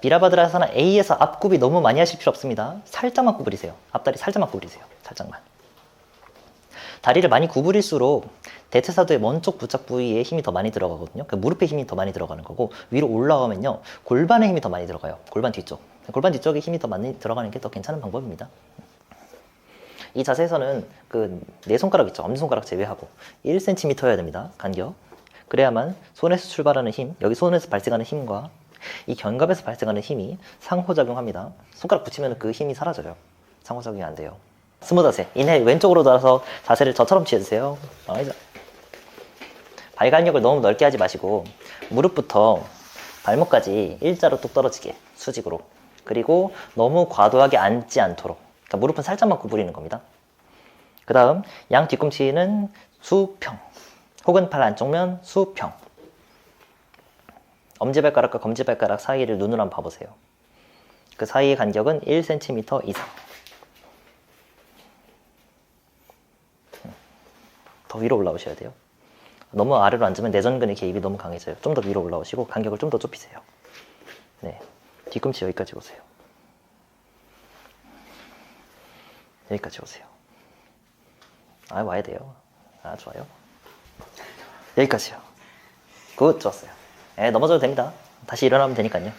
비라바드라사나 A에서 앞굽이 너무 많이 하실 필요 없습니다. 살짝만 구부리세요. 앞다리 살짝만 구부리세요. 살짝만. 다리를 많이 구부릴수록 대퇴사두의 먼쪽 부착 부위에 힘이 더 많이 들어가거든요. 그러니까 무릎에 힘이 더 많이 들어가는 거고 위로 올라가면요 골반에 힘이 더 많이 들어가요. 골반 뒤쪽. 골반 뒤쪽에 힘이 더 많이 들어가는 게 더 괜찮은 방법입니다. 이 자세에서는 그 네 손가락 있죠. 엄지손가락 제외하고 1cm여야 됩니다. 간격. 그래야만 손에서 출발하는 힘, 여기 손에서 발생하는 힘과 이 견갑에서 발생하는 힘이 상호작용합니다. 손가락 붙이면 그 힘이 사라져요. 상호작용이 안 돼요. 스무 자세. 인해 왼쪽으로 돌아서 자세를 저처럼 취해주세요. 알죠? 발간격을 너무 넓게 하지 마시고 무릎부터 발목까지 일자로 뚝 떨어지게 수직으로 그리고 너무 과도하게 앉지 않도록 그러니까 무릎은 살짝만 구부리는 겁니다. 그 다음 양 뒤꿈치는 수평 혹은 팔 안쪽면 수평 엄지발가락과 검지발가락 사이를 눈으로 한번 봐보세요. 그 사이의 간격은 1cm 이상 더 위로 올라오셔야 돼요. 너무 아래로 앉으면 내전근의 개입이 너무 강해져요. 좀 더 위로 올라오시고 간격을 좀 더 좁히세요. 네, 뒤꿈치 여기까지 오세요. 여기까지 오세요. 아 와야 돼요. 아 좋아요. 여기까지요. 굿 좋았어요. 예, 넘어져도 됩니다. 다시 일어나면 되니까요.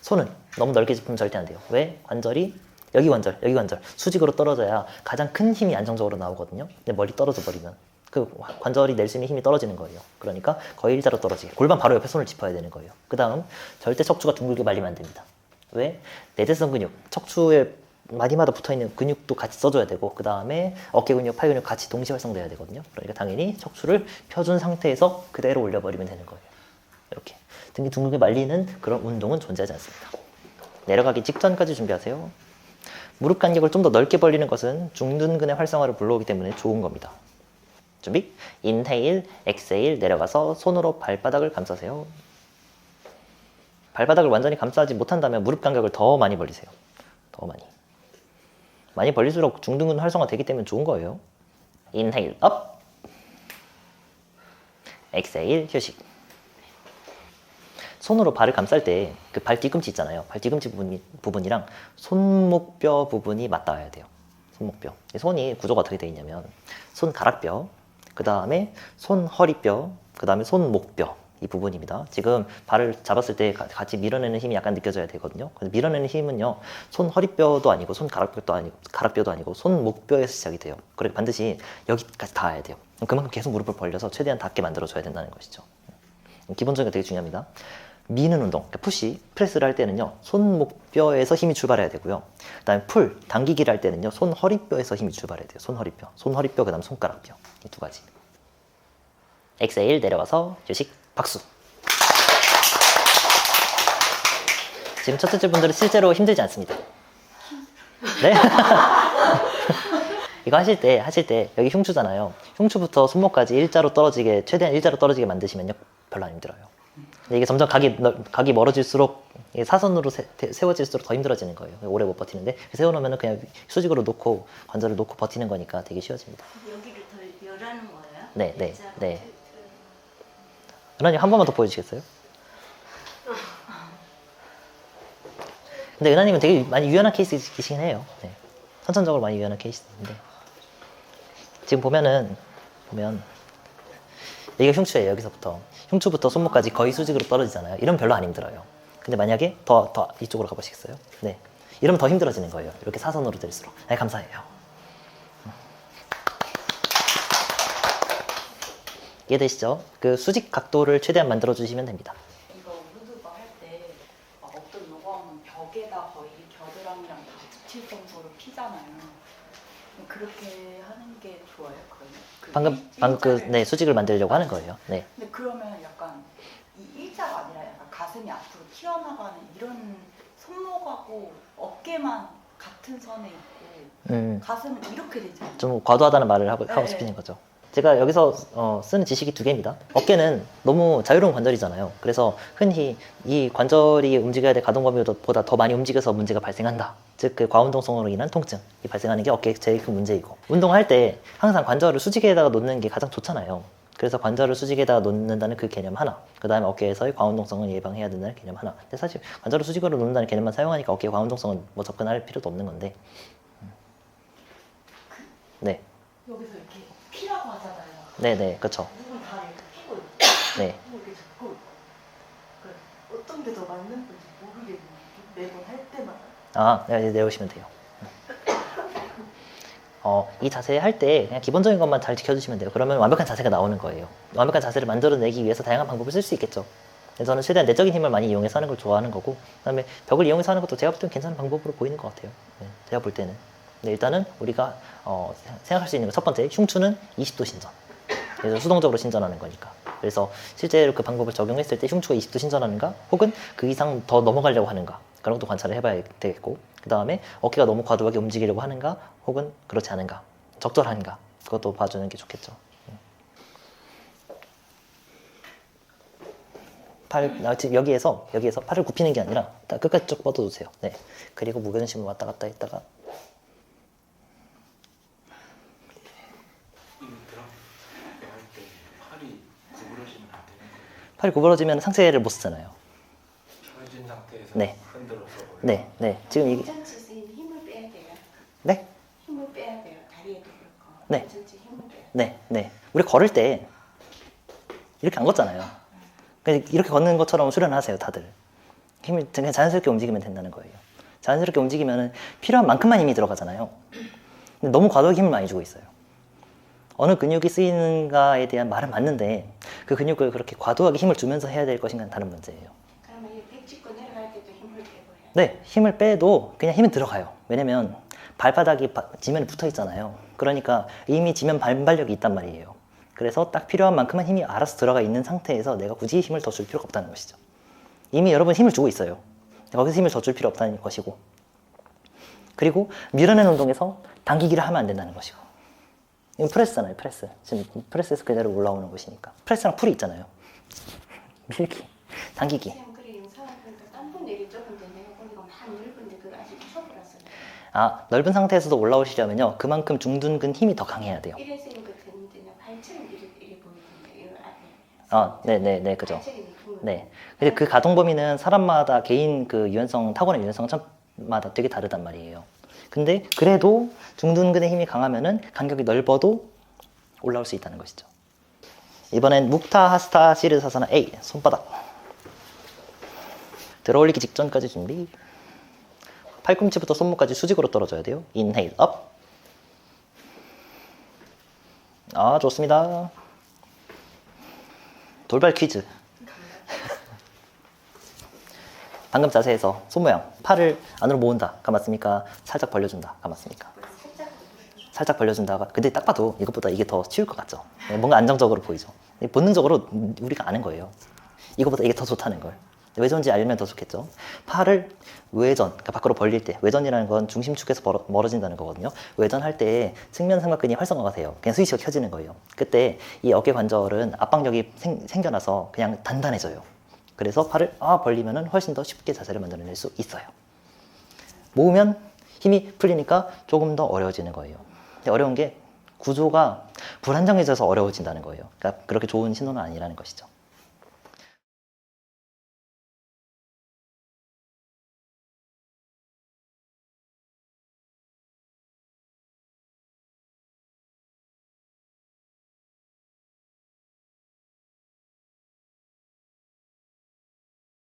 손은 너무 넓게 짚으면 절대 안 돼요. 왜? 관절이 여기 관절, 여기 관절 수직으로 떨어져야 가장 큰 힘이 안정적으로 나오거든요. 근데 멀리 떨어져 버리면 그 관절이 낼 수 있는 힘이 떨어지는 거예요. 그러니까 거의 일자로 떨어지게 골반 바로 옆에 손을 짚어야 되는 거예요. 그 다음 절대 척추가 둥글게 말리면 안 됩니다. 왜? 내대성 근육, 척추에 마디마다 붙어있는 근육도 같이 써줘야 되고 그 다음에 어깨 근육, 팔 근육 같이 동시 활성돼야 되거든요. 그러니까 당연히 척추를 펴준 상태에서 그대로 올려버리면 되는 거예요. 이렇게 등이 둥글게 말리는 그런 운동은 존재하지 않습니다. 내려가기 직전까지 준비하세요. 무릎 간격을 좀 더 넓게 벌리는 것은 중둔근의 활성화를 불러오기 때문에 좋은 겁니다. 준비? 인헤일, 엑세일 내려가서 손으로 발바닥을 감싸세요. 발바닥을 완전히 감싸지 못한다면 무릎 간격을 더 많이 벌리세요. 더 많이. 많이 벌릴수록 중둔근 활성화 되기 때문에 좋은 거예요. 인헤일 업. 엑세일 휴식. 손으로 발을 감쌀 때 그 발 뒤꿈치 있잖아요. 발 뒤꿈치 부분이, 부분이랑 손목뼈 부분이 맞닿아야 돼요. 손목뼈. 이 손이 구조가 어떻게 되어 있냐면 손가락뼈, 그 다음에 손허리뼈, 그 다음에 손목뼈 이 부분입니다. 지금 발을 잡았을 때 가- 같이 밀어내는 힘이 약간 느껴져야 되거든요. 그래서 밀어내는 힘은요, 손 허리뼈도 아니고 손 가락뼈도 아니고 가락뼈도 아니고 손 목뼈에서 시작이 돼요. 그래 반드시 여기까지 닿아야 돼요. 그만큼 계속 무릎을 벌려서 최대한 닿게 만들어 줘야 된다는 것이죠. 기본적인 게 되게 중요합니다. 미는 운동, 그러니까 푸시, 프레스를 할 때는요, 손목뼈에서 힘이 출발해야 되고요. 그 다음에 풀, 당기기를 할 때는요, 손 허리뼈에서 힘이 출발해야 돼요. 손 허리뼈. 손 허리뼈, 그 다음 손가락뼈. 이 두 가지. 엑세일 내려가서 휴식, 박수. 지금 첫 번째 분들은 실제로 힘들지 않습니다. 네? 이거 하실 때, 하실 때, 여기 흉추잖아요. 흉추부터 손목까지 일자로 떨어지게, 최대한 일자로 떨어지게 만드시면요, 별로 안 힘들어요. 이게 점점 각이, 넓- 각이 멀어질수록 사선으로 세, 워질수록더 힘들어지는 거예요. 오래 못 버티는데 세워놓으면 그냥 수직으로 놓고 관절을 놓고 버티는 거니까 되게 쉬워집니다. 여기를 더 열하는 거예요? 네, 네? 네. 은하님 한 번만 더 보여주시겠어요? 근데 은하님은 되게 많이 유연한 케이스이시긴 해요. 네. 선천적으로 많이 유연한 케이스인데 지금 보면은 보면 여기가 흉추예요. 여기서부터 흉추부터 손목까지 거의 수직으로 떨어지잖아요. 이러면 별로 안 힘들어요. 근데 만약에 더 더 이쪽으로 가보시겠어요? 네. 이러면 더 힘들어지는 거예요. 이렇게 사선으로 될수록. 네, 감사해요. 이해되시죠? 그 수직 각도를 최대한 만들어 주시면 됩니다. 이거 무드바 할때 어떤 요가는 벽에다 거의 겨드랑이랑 다 붙일 정도로 피잖아요. 그렇게 하는 게 좋아요, 그러면? 그 방금 일- 방금 그 일자를- 네, 수직을 만들려고 하는 거예요. 네. 근데 그러면 약간 이 일자가 아니라 약간 가슴이 앞으로 튀어나가는 이런 손목하고 어깨만 같은 선에 있고 음. 가슴은 이렇게 되잖아요. 좀 과도하다는 말을 하고, 하고 네. 싶으신 거죠. 제가 여기서 어, 쓰는 지식이 두 개입니다. 어깨는 너무 자유로운 관절이잖아요. 그래서 흔히 이 관절이 움직여야 될 가동 범위보다 더 많이 움직여서 문제가 발생한다. 즉, 그 과운동성으로 인한 통증이 발생하는 게 어깨의 제일 큰 문제이고. 운동할 때 항상 관절을 수직에다가 놓는 게 가장 좋잖아요. 그래서 관절을 수직에다 놓는다는 그 개념 하나. 그 다음에 어깨에서의 과운동성을 예방해야 된다는 개념 하나. 근데 사실 관절을 수직으로 놓는다는 개념만 사용하니까 어깨 과운동성은 뭐 접근할 필요도 없는 건데. 음. 네, 여기서 이렇게. 네, 네, 피고 있고 네, 어떤 게 더 맞는 건지 모르겠는데 매번 할 때마다 아, 네, 내려오시면 돼요. 어, 이 자세 할 때 그냥 기본적인 것만 잘 지켜주시면 돼요. 그러면 완벽한 자세가 나오는 거예요. 완벽한 자세를 만들어내기 위해서 다양한 방법을 쓸 수 있겠죠. 근데 저는 최대한 내적인 힘을 많이 이용해서 하는 걸 좋아하는 거고, 그다음에 벽을 이용해서 하는 것도 제가 볼 때는 괜찮은 방법으로 보이는 것 같아요. 네, 제가 볼 때는. 근데 일단은 우리가 어, 생각할 수 있는 것첫 번째, 흉추는 20도 신전. 그래서 수동적으로 신전하는 거니까. 그래서 실제로 그 방법을 적용했을 때 흉추가 20도 신전하는가, 혹은 그 이상 더 넘어가려고 하는가 그런 것도 관찰을 해봐야 되겠고, 그 다음에 어깨가 너무 과도하게 움직이려고 하는가, 혹은 그렇지 않은가, 적절한가 그것도 봐주는 게 좋겠죠. 음. 팔 아, 여기에서 여기에서 팔을 굽히는 게 아니라 딱 끝까지 쭉 뻗어주세요. 네. 그리고 무게중심을 왔다 갔다 했다가 이거 드럼 할때 팔이 구부러지면 안 되는 거예요. 팔이 구부러지면 상체를 못 쓰잖아요. 펴진 상태에서 네. 흔들어서. 네, 네. 지금 이게 전체 선생님 힘을 빼야 돼요. 네, 힘을 빼야 돼요. 다리에도 그렇고. 네. 전체 힘을 빼야 돼요. 네, 네. 우리 걸을 때 이렇게 안 걷잖아요. 그냥 이렇게 걷는 것처럼 수련하세요, 다들. 힘이 그냥 자연스럽게 움직이면 된다는 거예요. 자연스럽게 움직이면 필요한 만큼만 힘이 들어가잖아요. 근데 너무 과도하게 힘을 많이 주고 있어요. 어느 근육이 쓰이는가에 대한 말은 맞는데 그 근육을 그렇게 과도하게 힘을 주면서 해야 될 것인가는 다른 문제예요. 그러면 이백 짚고 내려갈 때도 힘을 빼고 해요. 네, 힘을 빼도 그냥 힘은 들어가요. 왜냐면 발바닥이 바- 지면에 붙어 있잖아요. 그러니까 이미 지면 반발력이 있단 말이에요. 그래서 딱 필요한 만큼만 힘이 알아서 들어가 있는 상태에서 내가 굳이 힘을 더 줄 필요가 없다는 것이죠. 이미 여러분 힘을 주고 있어요. 거기서 힘을 더 줄 필요 없다는 것이고. 그리고 밀어내는 운동에서 당기기를 하면 안 된다는 것이고. 이건 프레스잖아요, 프레스. 지금 프레스에서 그대로 올라오는 것이니까. 프레스랑 풀이 있잖아요. 밀기, 당기기. 아, 넓은 상태에서도 올라오시려면요. 그만큼 중둔근 힘이 더 강해야 돼요. 앞에 아, 네, 네, 네, 그죠. 네. 근데 그 가동 범위는 사람마다 개인 그 유연성, 타고난 유연성마다 되게 다르단 말이에요. 근데 그래도 중둔근의 힘이 강하면은 간격이 넓어도 올라올 수 있다는 것이죠. 이번엔 묵타 하스타 시르사사나 A 손바닥 들어올리기 직전까지 준비. 팔꿈치부터 손목까지 수직으로 떨어져야 돼요. 인헤일 업. 아 좋습니다. 돌발 퀴즈. 방금 자세에서 손 모양 팔을 안으로 모은다 감았습니까? 살짝 벌려준다 감았습니까? 살짝 벌려준다가 근데 딱 봐도 이것보다 이게 더 쉬울 것 같죠? 네, 뭔가 안정적으로 보이죠? 본능적으로 우리가 아는 거예요 이거보다 이게 더 좋다는 걸왜 좋은지 알면 더 좋겠죠? 팔을 외전, 그러니까 밖으로 벌릴 때 외전이라는 건 중심축에서 멀어, 멀어 진다는 거거든요 외전할 때 측면 삼각근이 활성화가 돼요 그냥 스위치가 켜지는 거예요 그때 이 어깨 관절은 압박력이 생, 생겨나서 그냥 단단해져요 그래서 팔을 아 벌리면은 훨씬 더 쉽게 자세를 만들어낼 수 있어요. 모으면 힘이 풀리니까 조금 더 어려워지는 거예요. 근데 어려운 게 구조가 불안정해져서 어려워진다는 거예요. 그러니까 그렇게 좋은 신호는 아니라는 것이죠.